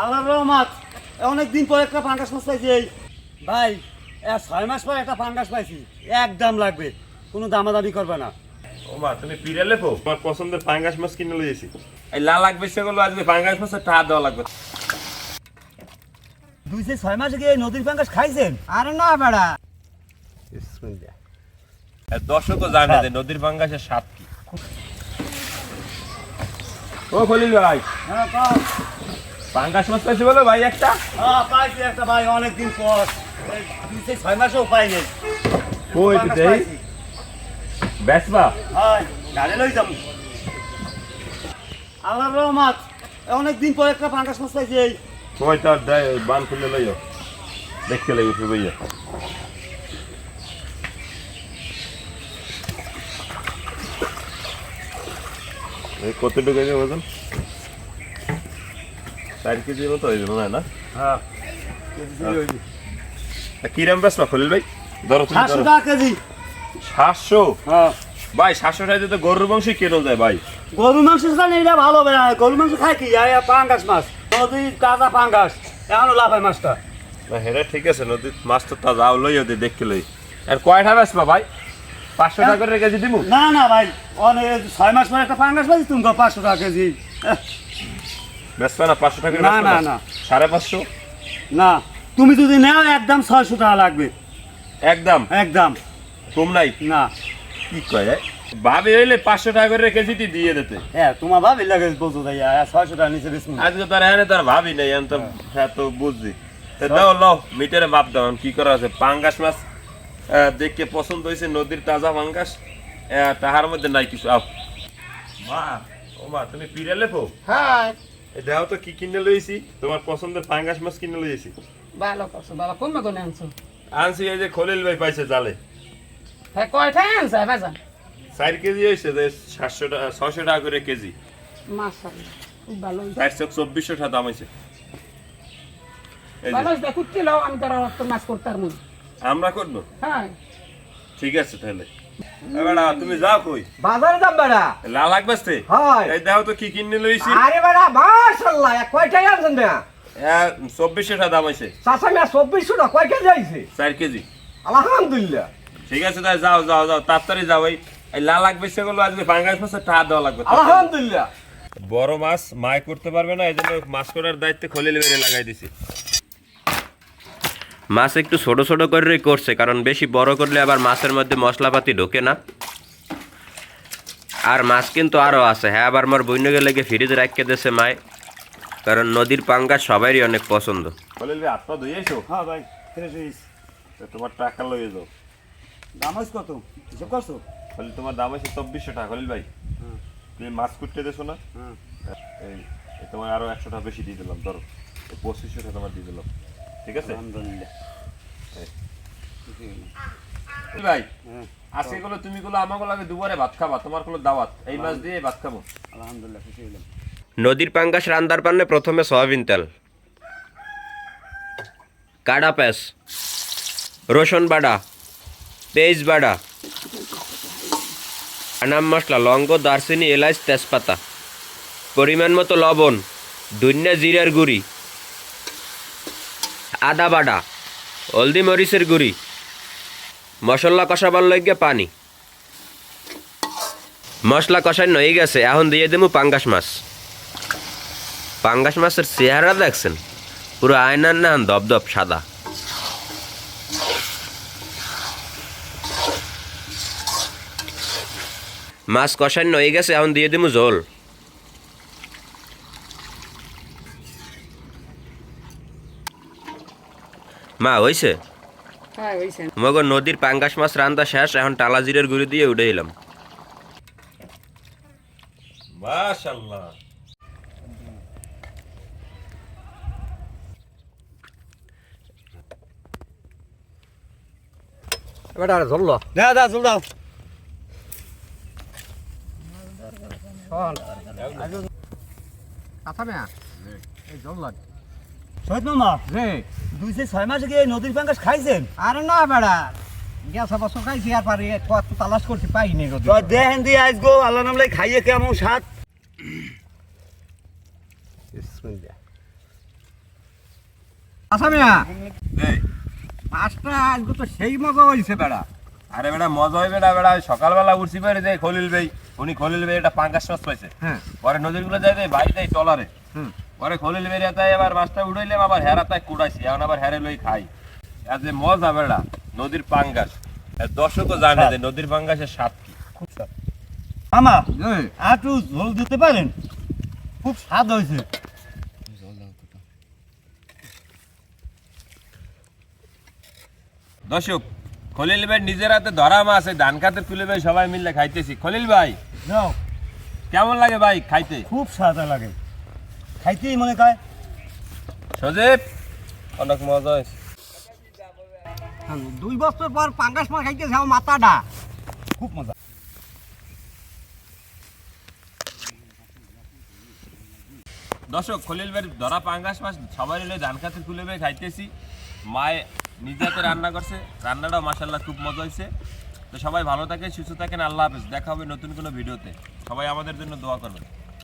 আল্লাহ রহমত অনেক দিন পর একটা পাঙ্গাস মাছ পাইছি এই। ভাই ছয় মাস পর একটা পাঙ্গাস পাইছি একদম লাগবে কোনো দামাদামি করবে না। ও মা তুমি পিড়ে লেপো? তোমার পছন্দের পাঙ্গাস মাছ কিনে লইছি এই লাল লাগবে সেগুলো আজকে পাঙ্গাস মাছের টাকা দেওয়া লাগবে। দুই সে ছয় মাসে গিয়ে নদীর পাঙ্গাস খাইছেন? আরে না বেড়া। দর্শকও জানে যে নদীর পাঙ্গাসের স্বাদ কি। ও খলিল ভাই। হ্যাঁ পাঙ্গাস মাছ পাইছি বলো ভাই একটা? হ্যাঁ, পাইছি একটা ভাই অনেক দিন পর দুই ছয় মাসেও কই দেই? বেসবা? হয় গাড়ি লই যাব। আল্লাহ রহমত অনেক পর একটা পাঙ্গাস মাছ পাইছি এই। কই তার দেয় বান খুলে লইও। দেখতে লাগবে ফির ভাইয়া কতটুকু ওজন চার কেজির মতো হয়ে যাবে না? হ্যাঁ। কিরাম বেসবা খলিল ভাই? ধরো তুমি সাতশো টাকা কেজি। সাতশো? হ্যাঁ। ভাই সাতশো টাকা তো গরুর মাংস কেন যায় ভাই? গরু মাংস খান এটা ভালো হবে না গরু মাংস খায় কি? পাঙ্গাস মাছ। নদী তাজা পাঙ্গাস এখনও লাভ হয় মাছটা। না হেরে ঠিক আছে নদীর মাছ তো তাজা লই ওদের দেখতে লই আর কয়টা বেসবা ভাই? পাঁচশো টাকা করে কেজি দিমু? না না ভাই। অনেক ছয় মাস পরে একটা পাঙ্গাস পাইছি তুমি পাঁচশো টাকা কেজি। এহ, না পাঁচশো টাকা করে না, না, না। সাড়ে পাঁচশো? না তুমি যদি নেও একদম ছয়শো টাকা লাগবে। একদম? একদম। কম নাই? না। কি কয়? ভাবি হইলে পাঁচশো টাকা করে কেজিটি দিয়ে দিতে। হ্যাঁ তোমার ভাবি লাগে বলছো তাই ছয়শো টাকা নিচে বেশ আজকে তার হ্যাঁ তার ভাবি নাই আমি তো হ্যাঁ। তো বুঝছি। দাও লও মিটারে মাপ দাও কি করা আছে? পাঙ্গাস মাছ দেখে পছন্দ হয়েছে নদীর তাজা পাঙ্গাস। তাহার মধ্যে নাই কিছু আও। মা ও মা তুমি পিড়ে লেপো? হ্যাঁ। দাও তো কি কিনে লইছি? তোমার পছন্দের পাঙ্গাস মাছ কিনে লইছি। ভালো করছ বাবা কোন মাগুনে আনছো? আনছি এই যে খলিল ভাই পাইছে জালে। হ্যাঁ আনছে? চার কেজি হয়েছে যে সাতশো টাকা ছয়শো টাকা করে কেজি। মাশাআল্লাহ খুব ভালো হইছে। চার চোখ চব্বিশশো টাকা দাম হয়েছে। ভালো হইছে কুটতে লও আমি তোর মাছ করতার আমরা করব? হ্যাঁ। ঠিক আছে তাহলে। এবার তুমি যাও কই? বাজারে দাম বেড়া। লাল লাগবে হয়। এই দাও তো কি কিনে লইছি। আরে বেড়া মাশাল্লাহ কয়টাই আনছেন না চব্বিশশো টাকা দাম হয়েছে চাষা মিয়া চব্বিশশো না কয় কেজি আইছে? চার কেজি। আলহামদুলিল্লাহ। ঠিক আছে তাই যাও যাও যাও তাড়াতাড়ি যাও এই এই লাল লাগবে সেগুলো আজকে পাঙ্গাস মাছের টাকা দেওয়া লাগবে। আলহামদুলিল্লাহ। বড় মাছ মায় করতে পারবে না এই জন্য মাছ করার দায়িত্বে খলিল বেড়ে লাগাই দিছি। মাছ একটু ছোট ছোট করে করছে কারণ বেশি বড় করলে আবার মাছের মধ্যে মশলাপাতি ঢোকে না। আর মাছ কিন্তু আরও আছে হ্যাঁ আবার আমার বইনকে লেগে ফ্রিজে রাখিয়ে দিয়েছে মায়। কারণ নদীর পাঙ্গা সবারই অনেক পছন্দ। হ্যাঁ তোমার টাকা লইয়ে যাও। দাম হইস কত? হিসাব করছ? খলিল তোমার দাম হয়েছে চব্বিশশো টাকা খলিল ভাই। হুম। তুমি মাছ কুটতে দেছো না? হুম। এই এই তোমার আরও একশো টাকা বেশি দিয়ে দিলাম ধরো। পঁচিশশো টাকা তোমার দিয়ে দিলাম। ঠিক আছে? আলহামদুলিল্লাহ। ভাই আজকে গুলো তুমি গুলো আমাকে লাগে দুবারে ভাত খাবা তোমার কোনো দাওয়াত? এই মাছ দিয়ে ভাত খাব। আলহামদুলিল্লাহ খুশি হইলাম। নদীর পাঙ্গাস রান্দার পান্নে প্রথমে সয়াবিন তেল কাডা পেঁয়াজ রসুন বাটা পেঁয়াজ বাটা আনাম মশলা লঙ্গ দারচিনি এলাচ তেজপাতা পরিমাণ মতো লবণ ধনিয়া জিরার গুঁড়ি আদা বাটা হলদি মরিচের গুঁড়ি, মশলা কষাবার লইগে পানি। মশলা কষাই হয়ে গেছে, এখন দিয়ে দেবো পাঙ্গাস মাছ। পাঙ্গাস মাছের চেহারা দেখছেন? পুরো আয়নার না দপদপ সাদা। মাছ কষাই হয়ে গেছে, এখন দিয়ে দেবো জল। মা হইছে? হ্যাঁ হইছে। মগর নদীর পাঙ্গাস মাছ রান্দা শেষ এখন টালা জিরের গুঁড়ি দিয়ে উঠে এলাম। মাশাল্লাহ। বেটা ধরলো দা দা চল দাও। আচ্ছা মিয়া এই ধরলো সৈয়দ মামা রে দুই সে ছয় মাসে গিয়ে নদীর পাঙ্গাস খাইছেন? আরে না বেড়া বছর খাইছি আর পারি কত তালাশ করতে পাইনি নদী দেখেন দিয়ে আজ গো আল্লাহ নামলাই খাইয়ে কেমন আচ্ছা মিয়া মাছটা আজকে তো সেই মজা হয়েছে বেড়া। আরে বেটা মজা হয় বেটা বেটা সকালবেলা উঠছি পারে যে খলিল ভাই উনি খলিল ভাই এটা পাঙ্গাস মাছ পাইছে। হ্যাঁ। পরে নদীরগুলো যায় ভাই দেয় টলারে হুম। পরে খলিল বেরিয়ে তাই এবার মাছটা উঠাইলাম আবার হেরা তাই কুড়াইছি এখন আবার হেরে লই খাই। আর যে মজা বেড়া নদীর পাঙ্গাস। দর্শকও জানে যে নদীর পাঙ্গাসের স্বাদ কি। খুব স্বাদ মামা একটু ঝোল দিতে পারেন? খুব স্বাদ হয়েছে। দর্শক খলিল ভাই নিজের হাতে ধরা মাছ এই ধান খাতে তুলে ভাই সবাই মিলে খাইতেছি। খলিল ভাই কেমন লাগে ভাই খাইতে? খুব স্বাদ লাগে। খাইতেই মনে কয়। সজীব অনেক মজা হয়েছে। দুই বছর পর পাঙ্গাস মাছ খাইতেছে আমার মাথাটা। খুব মজা। দর্শক খলিল ভাই ধরা পাঙ্গাস মাছ সবাই মিলে ধান খাতে তুলে ভাই খাইতেছি। মায়ে নিজে হাতে রান্না করছে রান্নাটাও মাসাল্লাহ খুব মজা হয়েছে। তো সবাই ভালো থাকে সুস্থ থাকেন আল্লাহ হাফেজ। দেখা হবে নতুন কোনো ভিডিওতে। সবাই আমাদের জন্য দোয়া করবেন।